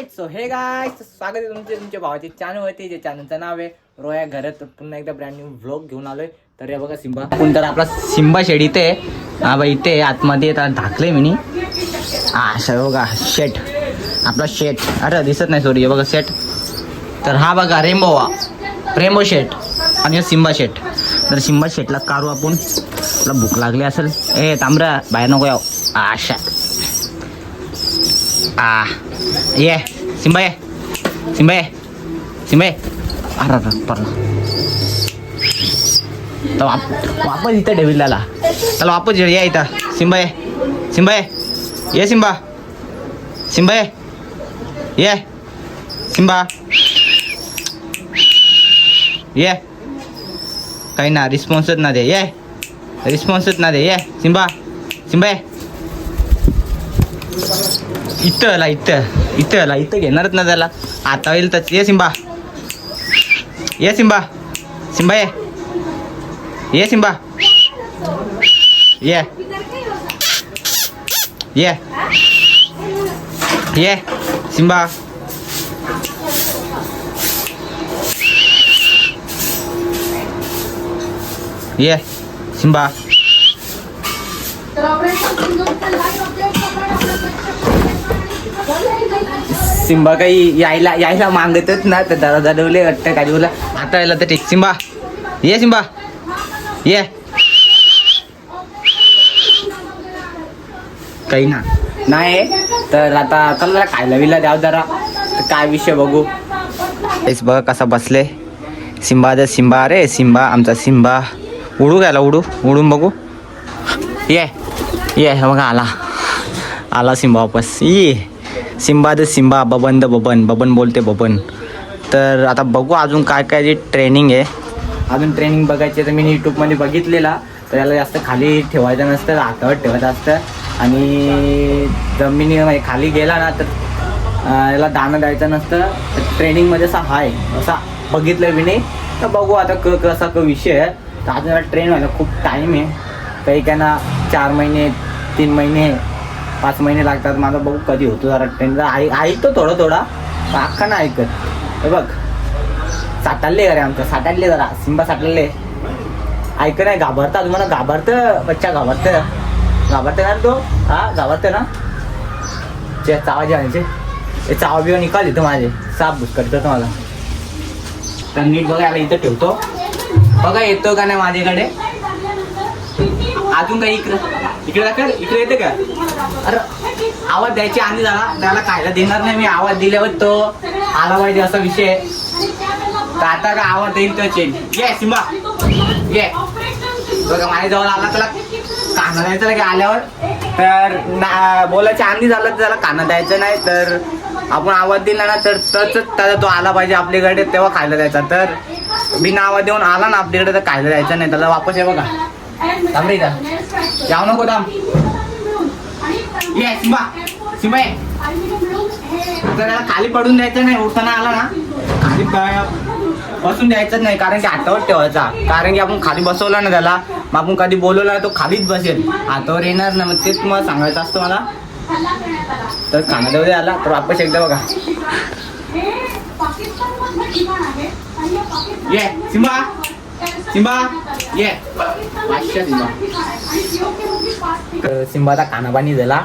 Right so हे गाय स्वागत आहे तुमचे तुमच्या भावाचे चॅनलवरती जे चॅनलचं नाव आहे रोया घरात पुन्हा एकदा ब्रँड न्यू व्लॉग घेऊन आलोय. तर हे बघा सिम्बा कोण तर आपला सिम्बा शेड इथे हा बाई इथे आतमध्ये येत धाकले मी हा असं बघा शेट. आपला शेट. अरे दिसत नाही सॉरी हे बघा शेट. तर हा बघा रेम्बो हा. रेम्बो शेट. आणि सिंबा सिम्बा शेट. तर सिम्बा शेटला काढू आपण. तुला भूक लागली असेल. ए तांबरा बाहेर नको याव आशा. आ. ये सिम्बा ये सिम्बा ये सिम्बा ये अरे अरे पडला तर वाप वापस इथं डेव्हिडला त्याला वापस ये या इथं सिम्बा ये सिम्बा ये ये सिम्बा सिम्बा ये ये सिम्बा ये काही ना रिस्पॉन्सच ना दे ये रिस्पॉन्सच ना दे ये सिम्बा सिम्बा ये इथं आला इथं इथं आला इथं घेणारच ना त्याला आता होईल तर ये सिम्बा ये सिम्बा सिम्बा ये ये सिम्बा ये ये ये सिम्बा ये सिम्बा सिम्बा काही यायला यायला मागतच ना तर दादा दाडवले वाटतं काही बोला. आता यायला तर ठीक. सिम्बा ये सिम्बा ये. काही ना. नाही तर आता चल जरा खायला बिला द्याव जरा. तर काय विषय बघू. तेच बघा कसा बसले. सिम्बा द सिम्बा रे सिम्बा आमचा सिम्बा उडू घ्यायला उडू? उडून बघू. ये. ये बघा आला. आला सिम्बा वापस. ये. सिम्बा द सिम्बा बबन द बबन बबन बोलते बबन. तर आता बघू अजून काय काय जे ट्रेनिंग आहे. अजून ट्रेनिंग बघायची तर मी यूट्यूबमध्ये बघितलेला. तर याला जास्त खाली ठेवायचं नसतं हातावर ठेवायचं असतं. आणि जमिनी म्हणजे खाली गेला ना तर याला दाणं द्यायचं नसतं. तर ट्रेनिंगमध्ये असा हाय. असा बघितलं मी नाही तर बघू आता क कसा क विषय आहे. तर अजून ट्रेन व्हायला खूप टाईम आहे. काही काही ना चार महिने तीन महिने पाच महिने लागतात. माझा बघू कधी होतो जरा ट्रेनचा ऐ ऐकतो थोडं थोडा. अख्खा नाही ऐकत. हे बघ. साठाडले अरे आमचं. साठाडले जरा. सिंबा साठलेले ऐक नाही. घाबरता तुम्हाला घाबरतं. बच्चा घाबरतं. घाबरतं ना तो? हा? घाबरतं ना? चे चावा जे आणायचे. हे चावा बिवा निकाल इथं माझे. साप भूस करतो मला. तर नीट बघा इथं ठेवतो. बघा येतो का नाही माझ्याकडे? अजून काही इकडं? इकडे दाखल इकडे येते का? अरे आवाज द्यायची आणि झाला त्याला खायला देणार नाही मी आवाज दिल्यावर तो आला पाहिजे असा विषय. तर आता का आवाज देईल तो चेंज ये सिम्बा ये. बघा माझ्या जवळ आला त्याला काना द्यायचं नाही का आल्यावर? तर ना बोलायच्या आधी झालं तर त्याला काना द्यायचं नाही तर आपण आवाज दिला ना तर तच त्याला तो आला पाहिजे आपल्याकडे तेव्हा खायला द्यायचा. तर बिना आवाज देऊन आला ना आपल्याकडे तर खायला द्यायचं नाही त्याला वापस आहे बघा. थांब रे इथं. जाऊ नको थांब ये सिंबा सिंबा ये तर खाली पडून द्यायचं नाही उठताना आला ना खाली बसून द्यायचं नाही कारण की हातावर ठेवायचा कारण की आपण खाली बसवलं ना त्याला मग आपण कधी बोलवलं तो खालीच बसेल हातावर येणार ना मग तेच तुम्हाला सांगायचं असतं मला तर खाण्यामध्ये आला तर वापस एकदा बघा ये सिंबा सिम्बा ये. पाचशे सिम्बा तर सिम्बाचा कानापाणी झाला.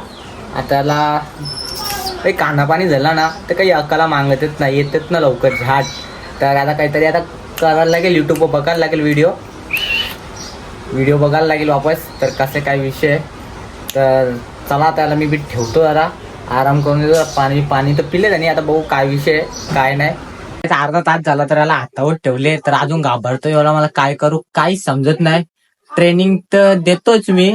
आताला काही कानापाणी झाला ना तर काही अक्काला मागतच नाही येतच ना लवकर झाड. तर आता काहीतरी आता करायला लागेल यूट्यूबवर बघायला लागेल व्हिडिओ व्हिडिओ बघायला लागेल वापस तर कसे काय विषय तर चला त्याला मी बी ठेवतो जरा. आराम करून देतो पाणी पाणी तर पिले आणि आता बघू काय विषय आहे, काय नाही. अर्धा तास झाला तर याला हातावर ठेवले तर अजून घाबरतो एवढा मला काय करू काही समजत नाही. ट्रेनिंग तर देतोच मी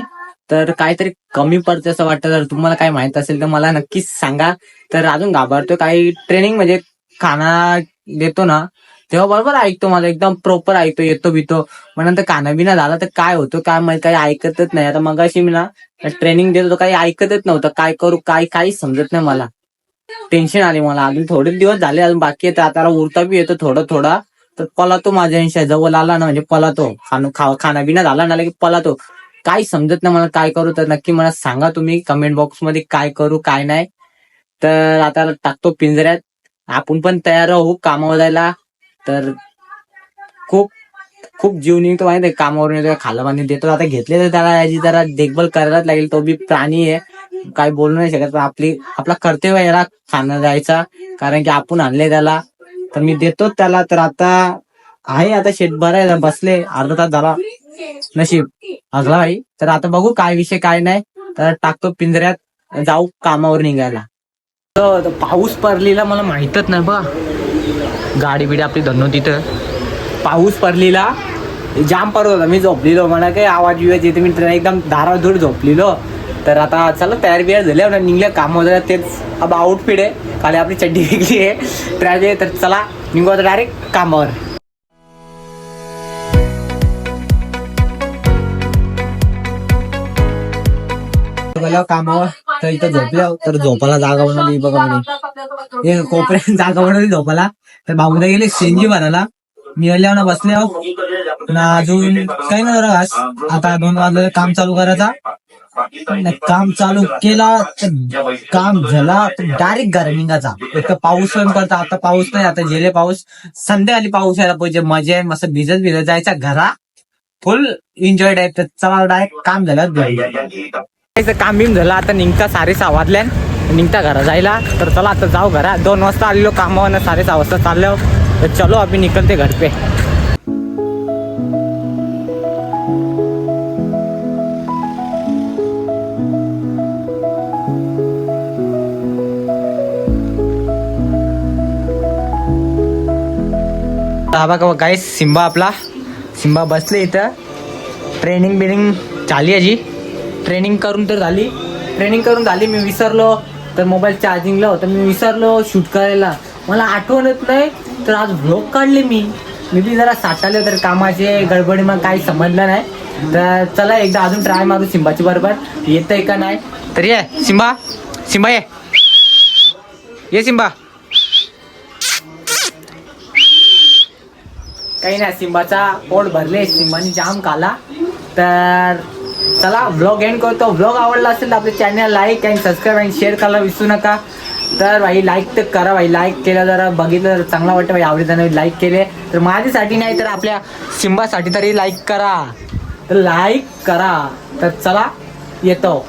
तर काहीतरी कमी पडते असं वाटतं. जर तुम्हाला काय माहीत असेल तर मला नक्कीच सांगा. तर अजून घाबरतो काही ट्रेनिंग म्हणजे खाना देतो ना तेव्हा बरोबर ऐकतो मला एकदम प्रॉपर ऐकतो येतो बितो. मग नंतर काना बिना झाला तर काय होतं काय माहीत काही ऐकतच नाही. आता मगाशी मी ना ट्रेनिंग देत होतो काही ऐकतच नव्हतं. काय करू काय काही समजत नाही मला. टेन्शन आली मला. अजून थोडे दिवस झाले अजून बाकी आहे. तर आता उरता बी येतो थोडं थोडा. तर पलातो माझ्या यांच्या जवळ आला ना म्हणजे पलातो. खाणं खा खाना बिना झाला ना की पलातो. काही समजत नाही मला काय करू. तर नक्की मला सांगा तुम्ही. कमेंट बॉक्समध्ये काय करू काय नाही. तर आता टाकतो पिंजऱ्यात. आपण पण तयार राहू कामावर जायला. तर खूप खूप जीव निघतो माहिती आहे. कामावरून येतो खाला पाणी देतो. आता घेतले तर त्याला याची जरा देखभाल करायलाच लागेल. तो बी प्राणी आहे. काय बोलू नाही शकत पण आपली आपला कर्तव्य आहे याला खाणं द्यायचा. कारण की आपण आणले त्याला तर मी देतो त्याला. तर आता आहे आता शेत भरायला बसले अर्धा तास झाला. नशीब. अगला भाई तर आता बघू काय विषय काय नाही. तर टाकतो पिंजऱ्यात जाऊ कामावर निघायला. तर पाऊस पडलेला मला माहीतच नाही बा. गाडी बिडी आपली धन्नो तिथं. पाऊस पडलेला. जाम पडत होता. मी झोपलेलो. मला काही आवाज बिवाज येते मी एकदम धाराधूर झोपलेलो. तर आता चला तयार बियार झाले ना निघले काम वगैरे तेच. अब आउटफिट आहे. खाली आपली चड्डी वेगळी आहे. तर चला निघू आता डायरेक्ट कामावर. कामावर तर इथं झोपल्या तर झोपाला जागा बनवली बघा म्हणे. हे कोपऱ्यात जागा बनवली झोपाला तर बाबूदा गेले शेंजी भरायला. मी आल्या ना बसले ना अजून काही नाही जरा आता दोन वाजले काम चालू करायचा. काम चालू केला तर काम झाला तर डायरेक्ट घर निघायचा. एक तर पाऊस पण करता आता पाऊस नाही आता गेले पाऊस. संध्याकाळी पाऊस यायला पाहिजे मजा आहे मस्त भिजत भिजत जायचा घरा. फुल एन्जॉय टाईप तर चला डायरेक्ट काम झालं घरी. काम बिम झालं आता निघता सारे सहा वाजल्या निघता घरा जायला तर चला आता जाऊ घरा. दोन वाजता आलेलो कामावर साडे सहा वाजता चाललो तर चलो आम्ही निकलते घर पे हा बघा गाईस सिम्बा आपला. सिम्बा बसले इथं. ट्रेनिंग बिनिंग झाली याची ट्रेनिंग करून तर झाली. ट्रेनिंग करून झाली मी विसरलो. तर मोबाईल चार्जिंगला होतं. मी विसरलो शूट करायला. मला आठवण येत नाही तर आज व्लॉग काढले मी. मी बी जरा साठाले तर कामाचे गडबडी मग काही समजलं नाही. तर चला एकदा अजून ट्राय मारू सिम्बाची बरोबर. येतंय का नाही? तर ये सिम्बा सिम्बा ये. ये सिम्बा काही नाही सिंबाचा पोट भरले सिंबानी जाम खाला तर चला व्लॉग एंड करतो व्लॉग आवडला असेल तर आपलं चॅनल लाईक आणि सबस्क्राईब अँड शेअर करायला विसरू नका. तर भाई लाईक तर करा भाई. लाईक केलं जरा बघितलं तर चांगलं वाटतं भाई. आवडीनं लाईक केले. तर माझ्यासाठी नाही तर आपल्या सिंबासाठी तरी लाईक करा. तर लाईक करा. तर चला येतो.